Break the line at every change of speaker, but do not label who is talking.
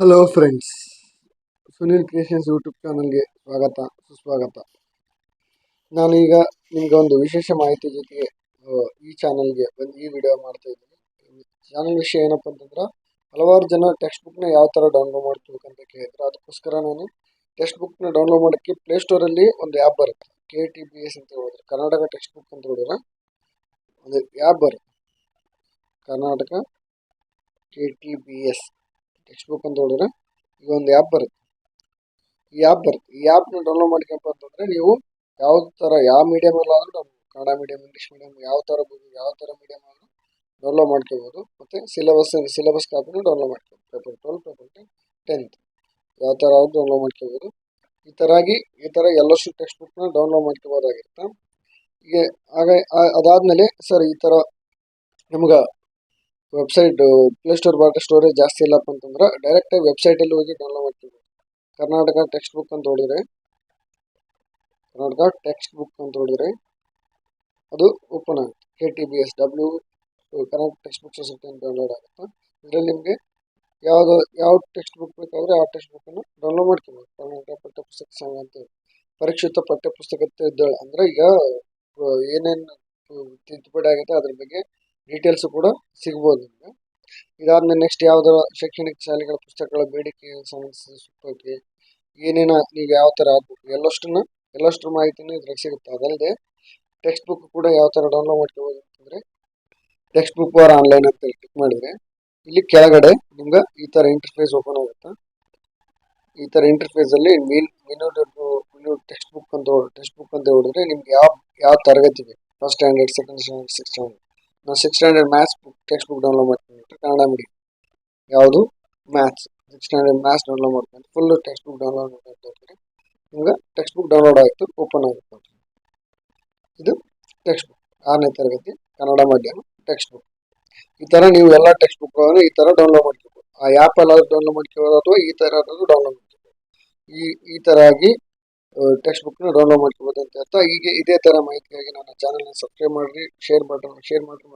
Hello friends Sunil creations YouTube ಚಾನಲ್ಗೆ ಸ್ವಾಗತ, ಸುಸ್ವಾಗತ. ನಾನು ಈಗ ನಿಮ್ಗೆ ಒಂದು ವಿಶೇಷ ಮಾಹಿತಿ ಜೊತೆಗೆ ಈ ಚಾನಲ್ಗೆ ಬಂದು ಈ ವಿಡಿಯೋ ಮಾಡ್ತಾ ಇದ್ದೀನಿ. ಚಾನಲ್ ವಿಷಯ ಏನಪ್ಪ ಅಂತಂದ್ರೆ, ಹಲವಾರು ಜನ ಟೆಕ್ಸ್ಟ್ ಬುಕ್ನ ಯಾವ ಥರ ಡೌನ್ಲೋಡ್ ಮಾಡ್ಕೋಬೇಕಂತ ಕೇಳಿದ್ರು, ಅದಕ್ಕೋಸ್ಕರ ನಾನು ಟೆಕ್ಸ್ಟ್ ಬುಕ್ನ ಡೌನ್ಲೋಡ್ ಮಾಡೋಕ್ಕೆ ಪ್ಲೇಸ್ಟೋರಲ್ಲಿ ಒಂದು ಆ್ಯಪ್ ಬರುತ್ತೆ. ಕೆ ಟಿ ಬಿ ಎಸ್ ಅಂತ ಹೇಳಿದ್ರೆ ಕರ್ನಾಟಕ ಟೆಕ್ಸ್ಟ್ ಬುಕ್ ಅಂತ ಹೇಳಿದ್ರೆ ಒಂದು ಆ್ಯಪ್ ಬರುತ್ತೆ. Karnataka K T B S text book ಅಂತ ಹೇಳಿದ್ರೆ, ಈಗ ಒಂದು ಆ್ಯಪ್ ಬರುತ್ತೆ. ಈ ಆ್ಯಪ್ ಬರುತ್ತೆ. ಈ ಆ್ಯಪ್ನ ಡೌನ್ಲೋಡ್ ಮಾಡ್ಕೊಂಬ ಅಂತಂದರೆ ನೀವು ಯಾವ ಥರ ಯಾವ ಮೀಡಿಯಮಲ್ಲಾದರೂ ನಾವು ಕನ್ನಡ ಮೀಡಿಯಮ್ ಇಂಗ್ಲೀಷ್ ಮೀಡಿಯಮ್ ಯಾವ ಥರ ಬುಕ್ ಯಾವ ಥರ ಮೀಡಿಯಮ್ ಆದರೂ ಡೌನ್ಲೋಡ್ ಮಾಡ್ಕೋಬೋದು. ಮತ್ತು ಸಿಲೆಬಸ್ ಸಿಲೆಬಸ್ ಕಾಪಿನೂ ಡೌನ್ಲೋಡ್ ಮಾಡ್ಕೋಬೋದು. Paper twelve paper ten tenth ಯಾವ ಥರ ಆದರೂ ಡೌನ್ಲೋಡ್ ಮಾಡ್ಕೋಬೋದು. ಈ ಥರಾಗಿ ಈ ಥರ ಎಲ್ಲಷ್ಟು ಟೆಕ್ಸ್ಟ್ ಬುಕ್ನ ಡೌನ್ಲೋಡ್ ಮಾಡ್ಕೋಬೋದಾಗಿರುತ್ತೆ. ಈಗ ಆಗ ಅದಾದಮೇಲೆ, ಸರ್, ಈ ಥರ ನಮ್ಗೆ ವೆಬ್ಸೈಟ್ ಪ್ಲೇ ಸ್ಟೋರ್ ಬಾಟ ಸ್ಟೋರೇಜ್ ಜಾಸ್ತಿ ಇಲ್ಲಪ್ಪ ಅಂತಂದ್ರೆ ಡೈರೆಕ್ಟಾಗಿ ವೆಬ್ಸೈಟಲ್ಲಿ ಹೋಗಿ ಡೌನ್ಲೋಡ್ ಮಾಡ್ತೀವಿ. ಕರ್ನಾಟಕ ಟೆಕ್ಸ್ಟ್ ಬುಕ್ ಅಂತ ಹೊಡಿದ್ರೆ, ಕರ್ನಾಟಕ ಟೆಕ್ಸ್ಟ್ ಬುಕ್ ಅಂತ ಹೊಡಿದ್ರೆ ಅದು ಓಪನ್ ಆಗುತ್ತೆ. K T B S W Karnataka text book society ಅಂತ ಡೌನ್ಲೋಡ್ ಆಗುತ್ತೆ. ಇದರಲ್ಲಿ ನಿಮಗೆ ಯಾವುದು, ಯಾವ ಟೆಕ್ಸ್ಟ್ ಬುಕ್ ಬೇಕಾದರೆ ಆ ಟೆಕ್ಸ್ಟ್ ಬುಕ್ಕನ್ನು ಡೌನ್ಲೋಡ್ ಮಾಡ್ಕೊಬೋದು ಕರ್ನಾಟಕ ಪಠ್ಯಪುಸ್ತಕ ಸಂಘ ಅಂತ ಪರೀಕ್ಷಿತ ಪಠ್ಯಪುಸ್ತಕ ಇದ್ದಾಳೆ ಅಂದರೆ ಈಗ, ಏನೇನು ತಿದ್ದುಪಡಿ ಆಗುತ್ತೆ ಅದ್ರ ಬಗ್ಗೆ ಡೀಟೇಲ್ಸು ಕೂಡ ಸಿಗ್ಬೋದು. ನಿಮಗೆ ಇದಾದ್ಮೇಲೆ ನೆಕ್ಸ್ಟ್ ಯಾವ್ದಾರ ಶೈಕ್ಷಣಿಕ ಶಾಲೆಗಳ ಪುಸ್ತಕಗಳ ಬೇಡಿಕೆ ಸಂಬಂಧಿಸಿದ ಸುತ್ತೋಕೆ ಏನೇನ ನೀವು ಯಾವ ಥರ ಆಗ್ಬೇಕು ಎಲ್ಲಷ್ಟನ್ನ ಎಲ್ಲಷ್ಟು ಮಾಹಿತಿನೂ ಇದ್ರಾಗ ಸಿಗುತ್ತೆ. ಅದಲ್ಲದೆ ಟೆಕ್ಸ್ಟ್ ಬುಕ್ ಕೂಡ ಯಾವ ಥರ ಡೌನ್ಲೋಡ್ ಮಾಡ್ಕೋಬೋದು ಅಂತಂದ್ರೆ ಟೆಕ್ಸ್ಟ್ ಬುಕ್ ಫಾರ್ ಆನ್ಲೈನ್ ಅಂತ ಕ್ಲಿಕ್ ಮಾಡಿದ್ರೆ ಇಲ್ಲಿ ಕೆಳಗಡೆ ನಿಮ್ಗೆ ಈ ಥರ ಇಂಟರ್ಫೇಸ್ ಓಪನ್ ಆಗುತ್ತೆ. ಈ ಥರ ಇಂಟರ್ಫೇಸಲ್ಲಿ ಮೀನ್ ಮಿನು ಟೆಕ್ಸ್ಟ್ ಬುಕ್ ಅಂತ ಟೆಕ್ಸ್ಟ್ ಬುಕ್ ಅಂತ ಹೇಳಿದ್ರೆ ನಿಮ್ಗೆ ಯಾವ ಯಾವ ತರಗತಿ first standard second standard six standard ನಾವು six standard maths book text book download ಮಾಡ್ಕೊಂಡ್ಬಿಟ್ಟು ಕನ್ನಡ ಮೀಡಿಯಂ ಯಾವುದು? Maths six standard maths download ಮಾಡ್ಕೊಂಡು ಫುಲ್ ಟೆಕ್ಸ್ಟ್ ಬುಕ್ ಡೌನ್ಲೋಡ್ ಮಾಡ್ಕೊಂಡ್ರೆ ನಿಮ್ಗೆ ಟೆಕ್ಸ್ಟ್ ಬುಕ್ ಡೌನ್ಲೋಡ್ ಆಯಿತು ಓಪನ್ ಆಗುತ್ತೆ ಇದು ಟೆಕ್ಸ್ಟ್ ಬುಕ್ ಆರನೇ ತರಗತಿ, ಕನ್ನಡ ಮಾಧ್ಯಮ ಟೆಕ್ಸ್ಟ್ ಬುಕ್ ಈ ಥರ ನೀವು ಎಲ್ಲ ಟೆಕ್ಸ್ಟ್ ಬುಕ್ಗಳನ್ನು ಈ ಥರ ಡೌನ್ಲೋಡ್ ಮಾಡ್ಕೋಬೋದು. ಆ ಆ್ಯಪ್ ಎಲ್ಲಾದ್ರೂ ಡೌನ್ಲೋಡ್ ಮಾಡ್ಕೋಬೋದು ಅಥವಾ ಈ ಥರ ಡೌನ್ಲೋಡ್ ಮಾಡ್ಕೋಬೋದು. ಈ ಈ ಥರ ಆಗಿ ಟೆಕ್ಸ್ಟ್ ಬುಕ್ನ ಡೌನ್ಲೋಡ್ ಮಾಡ್ಕೋಬೋದು ಅಂತ ಹೇಳ್ತಾ, ಹೀಗೆ ಇದೇ ಥರ ಮಾಹಿತಿಗಾಗಿ ನನ್ನ ಚಾನಲ್ನ ಸಬ್ಸ್ಕ್ರೈಬ್ ಮಾಡಿರಿ ಶೇರ್ ಬಟನ್ ಶೇರ್ ಮಾಡಿರಿ.